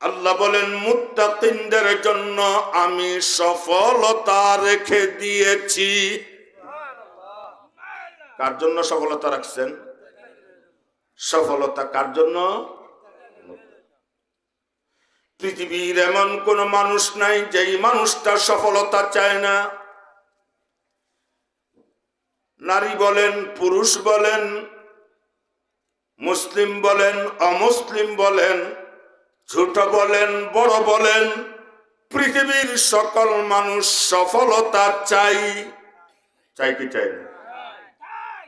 আল্লাহ বলেন, মুত্তাকিনদের জন্য আমি সফলতা রেখে দিয়েছি। কার জন্য সফলতা রাখছেন? সফলতা কার জন্য? পৃথিবীর এমন কোন মানুষ নাই যেই মানুষটা সফলতা চায় না। নারী বলেন, পুরুষ বলেন, মুসলিম বলেন, অমুসলিম বলেন ছোট বলেন, বড় বলেন, পৃথিবীর সকল মানুষ সফলতা চাই। চাই কি চাই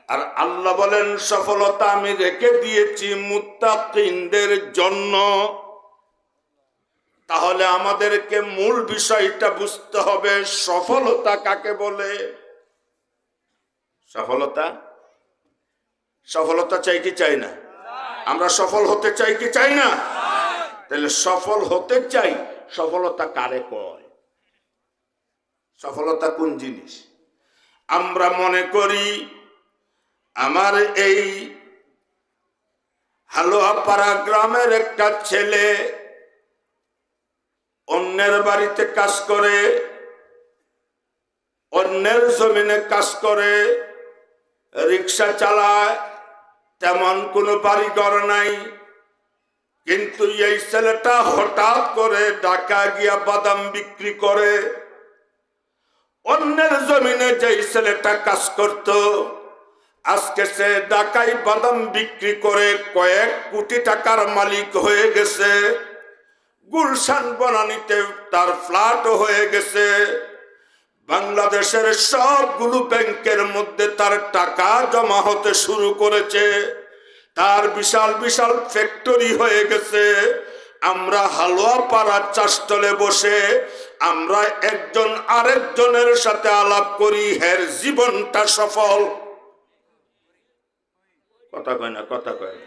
আর আল্লাহ বলেন, সফলতা আমি রেখে দিয়েছি মুত্তাকিনদের জন্য। তাহলে আমাদেরকে মূল বিষয়টা বুঝতে হবে, সফলতা কাকে বলে? সফলতা? সফলতা চাই কি চাই না? আমরা সফল হতে চাই কি চাই না? তাহলে সফল হতে চাই, সফলতা কারে কয়? সফলতা কোন জিনিস? আমরা মনে করি আমার এই হালুয়াপাড়া গ্রামের একটা ছেলে অন্যের বাড়িতে কাজ করে, অন্যের জমিনে কাজ করে, রিক্সা চালায়, তেমন কোনো বাড়িঘর নাই। কিন্তু এই ছেলেটা হঠাৎ করে ডাকা গিয়া বাদাম বিক্রি করে। অন্যের জমিনে যেই ছেলেটা কাজ করত, আজকে সে ঢাকায় বাদাম বিক্রি করে কয়েক কোটি টাকার মালিক হয়ে গেছে। গুলশান বনানিতে তার ফ্ল্যাট হয়ে গেছে। বাংলাদেশের সবগুলো ব্যাংকের মধ্যে তার টাকা জমা হতে শুরু করেছে। তার বিশাল বিশাল ফ্যাক্টরি হয়ে গেছে। আমরা হালুয়া পাড়া চাষতলে বসে আমরা একজন আরেকজনের সাথে আলাপ করি, হের জীবনটা সফল। কথা কয় না, কথা কয় না।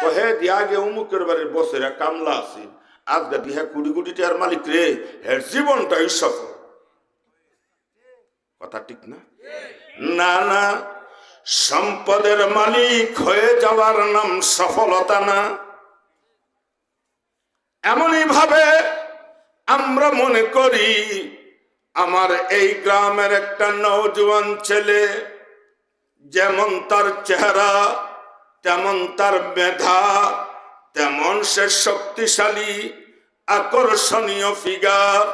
কহে দিয়া গে উমুকের বাড়ির বসেরা কামলা আছি আজকে দিহা কুড়ি কোটি টাকার মালিক রে, হের জীবনটাই সফল। কথা ঠিক না? না না। সম্পদের মালিক হয়ে যাওয়ার নাম সফলতা না। এমনই ভাবে আমরা মনে করি, আমার এই গ্রামের একটা নৌজওয়ান ছেলে, যেমন তার চেহারা, তেমন তার মেধা, তেমন সে শক্তিশালী, আকর্ষণীয় ফিগার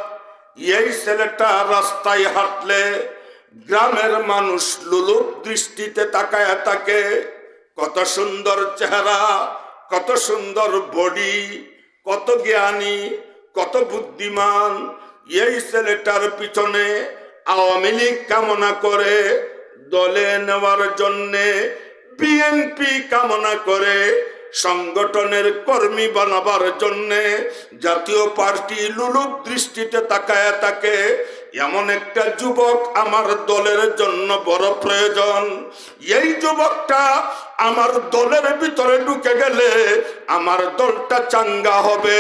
এই ছেলেটা রাস্তায় হাঁটলে গ্রামের মানুষ লুলুপ দৃষ্টিতে তাকায় তাকে, কত সুন্দর চেহারা, কত সুন্দর বডি, কত জ্ঞানী, কত বুদ্ধিমান, এই ছেলেটার পিছনে আওয়ামী লীগ কামনা করে, দলে নেওয়ার জন্যে বিএনপি কামনা করে, সংগঠনের কর্মী বানাবার জন্যে জাতীয় পার্টি লুলুপ দৃষ্টিতে তাকায় তাকে এমন একটা যুবক আমার দলের জন্য বড় প্রয়োজন। এই যুবকটা আমার দলের ভিতরে ঢুকে গেলে আমার দলটা চাঙ্গা হবে,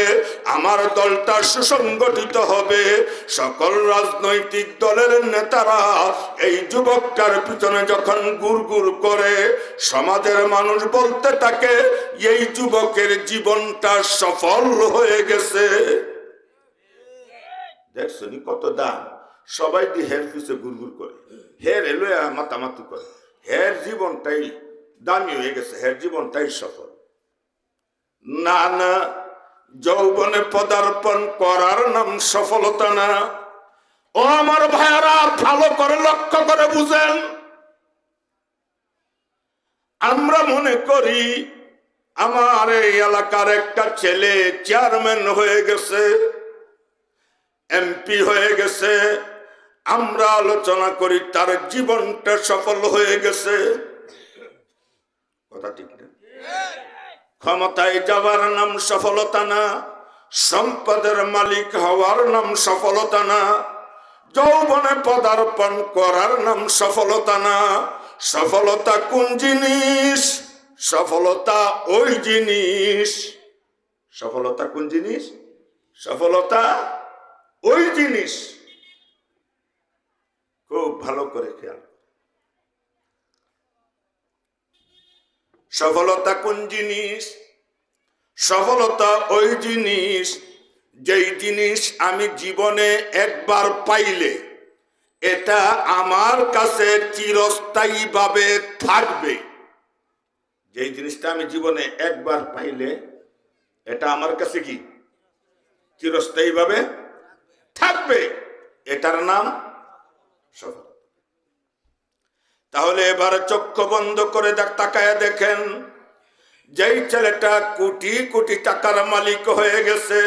আমার দলটা সুসংগঠিত হবে। সকল রাজনৈতিক দলের নেতারা এই যুবকটার পিছনে যখন গুড় করে, সমাজের মানুষ বলতে থাকে, এই যুবকের জীবনটা সফল হয়ে গেছে। দেখছনি কত দাম? সবাই দিয়ে হের পিছে গুড়গুড় করে। হের এলো মাতামাতি করে। হের জীবনটাই দামি হয়ে গেছে, হের জীবনটাই সফল। না না যৌবনে পদার্পণ করার নাম সফলতা না। ও আমার ভাইয়ারা, ভালো করে লক্ষ্য করে বুঝেন। আমরা মনে করি আমার এই এলাকার একটা ছেলে চেয়ারম্যান হয়ে গেছে, এমপি হয়ে গেছে আমরা আলোচনা করি, তার জীবনটা সফল হয়ে গেছে। কথা ঠিক না? ক্ষমতায় যাওয়ার নাম সফলতা না, সম্পদের মালিক হওয়ার নাম সফলতা না, যৌবনে পদার্পণ করার নাম সফলতা না। সফলতা কোন জিনিস? সফলতা ওই জিনিস। সফলতা কোন জিনিস? সফলতা ওই জিনিস। খুব ভালো করে খেয়াল। সফলতা কোন জিনিস? সফলতা ওই জিনিস, যেই জিনিস আমি জীবনে একবার পাইলে, এটা আমার কাছে চিরস্থায়ীভাবে থাকবে। যেই জিনিসটা আমি জীবনে একবার পাইলে, এটা আমার কাছে কি? চিরস্থায়ীভাবে থাকবে। এটার নাম সফল। তাহলে এবার চক্ষু বন্ধ করে তাকায় দেখেন, যেই ছেলেটা কোটি কোটি টাকার মালিক হয়ে গেছে,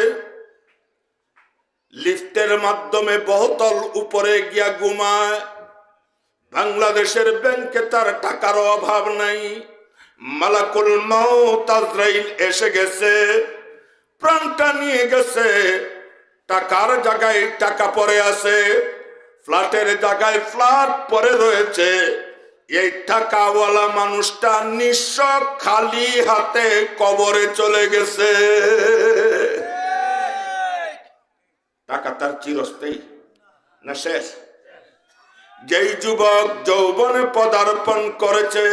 লিফটের মাধ্যমে বহুতল উপরে গিয়া ঘুমায়, বাংলাদেশের ব্যাংকে তার টাকার অভাব নাই, মালাকুল মাউত এসে গেছে, প্রাণটা নিয়ে গেছে, টাকার জায়গায় টাকা পড়ে আছে ফ্ল্যাটের জায়গায় ফ্ল্যাট পরে রয়েছে। এই টাকাওয়ালা মানুষটা নিঃস্ব খালি হাতে কবরে চলে গেছে। টাকা তার চিরস্থায়ী, না শেষ? যেই যুবক যৌবনে পদার্পণ করেছে